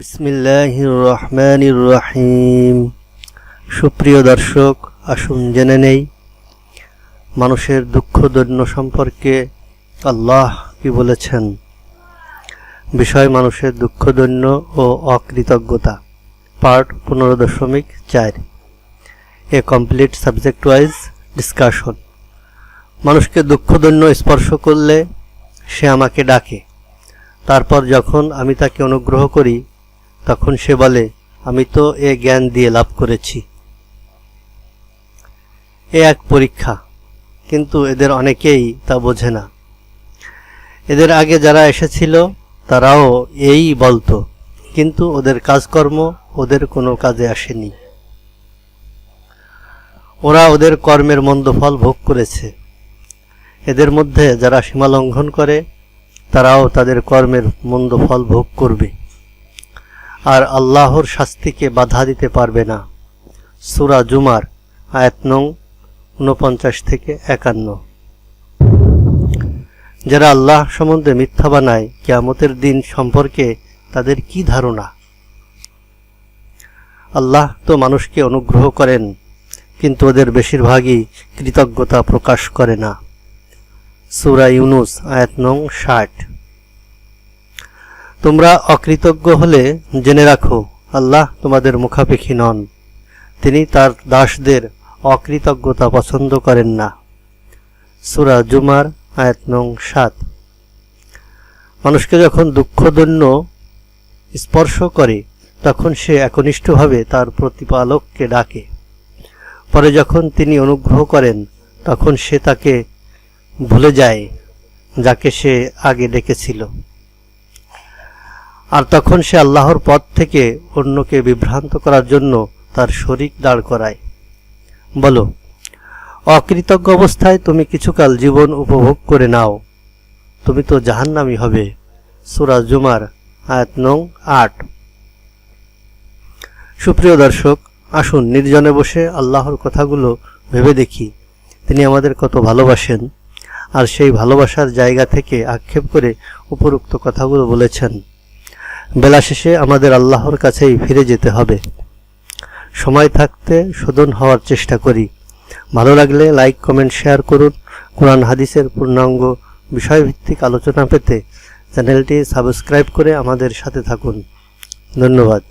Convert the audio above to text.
বিসমিল্লাহির রহমানির রহিম সুপ্রিয় দর্শক, আসুন জেনে নেই, মানুষের দুঃখ দৈন্য সম্পর্কে আল্লাহ কি বলেছেন? বিষয় মানুষের দুঃখ দৈন্য ও অকৃতজ্ঞতা, পার্ট পনেরো দশমিক চার। A complete subject wise discussion. মানুষকে দুঃখ দৈন্য স্পর্শ করলে সে আমাকে ডাকে। তারপর যখন আমি তাকে অনুগ্রহ করি তখন সে বলে, আমি তো এ জ্ঞান দিয়ে লাভ করেছি। এ এক পরীক্ষা। কিন্তু এদের অনেকেই তা বোঝে না। এদের আগে যারা এসেছিল, তারাও এই বলতো। কিন্তু ওদের কাজকর্ম ওদের কোনো কাজে আসেনি। ওরা ওদের কর্মের মন্দ ফল ভোগ করেছে। এদের মধ্যে যারা সীমা লঙ্ঘন করে, তারাও তাদের কর্মের মন্দ ফল ভোগ করবে। আর আল্লাহর শাস্তিকে বাধা দিতে পারবে না। সুরা জুমার আয়াত নং উনপঞ্চাশ থেকে একান্ন। যারা আল্লাহ সম্বন্ধে মিথ্যা বানায়, কিয়ামতের দিন সম্পর্কে তাদের কি ধারণা? আল্লাহ তো মানুষকে অনুগ্রহ করেন, কিন্তু ওদের বেশিরভাগই কৃতজ্ঞতা প্রকাশ করে না। সুরা ইউনুস আয়াত নং ষাট। তোমরা অকৃতজ্ঞ হলে জেনে রাখো, আল্লাহ তোমাদের মুখাপেক্ষী নন। তিনি তার দাসদের অকৃতজ্ঞতা পছন্দ করেন না। সুরা জুমার আয়াত নং সাত। মানুষকে যখন দুঃখদন্য স্পর্শ করে, তখন সে একনিষ্ঠভাবে তার প্রতিপালককে ডাকে। পরে যখন তিনি অনুগ্রহ করেন, তখন সে তাকে ভুলে যায়, যাকে সে আগে ডেকেছিল। আর তখন সে আল্লাহর পথ থেকে অন্যকে বিভ্রান্ত করার জন্য তার শরিক দাঁড় করায়। বলো, অকৃতজ্ঞ অবস্থায় তুমি কিছুকাল জীবন উপভোগ করে নাও। তুমি তো জাহান্নামি হবে। সুরা জুমার আয়াত নং আট। সুপ্রিয় দর্শক, আসুন নির্জনে বসে আল্লাহর কথাগুলো ভেবে দেখি। তিনি আমাদের কত ভালোবাসেন, আর সেই ভালোবাসার জায়গা থেকে আক্ষেপ করে উপরোক্ত কথাগুলো বলেছেন। বেলা শেষে আমাদের আল্লাহর কাছেই ফিরে যেতে হবে। সময় থাকতে শোধন হওয়ার চেষ্টা করি। ভালো লাগলে লাইক, কমেন্ট, শেয়ার করুন। কোরআন, হাদিসের পূর্ণাঙ্গ বিষয়ভিত্তিক আলোচনা পেতে চ্যানেলটি সাবস্ক্রাইব করে আমাদের সাথে থাকুন। ধন্যবাদ।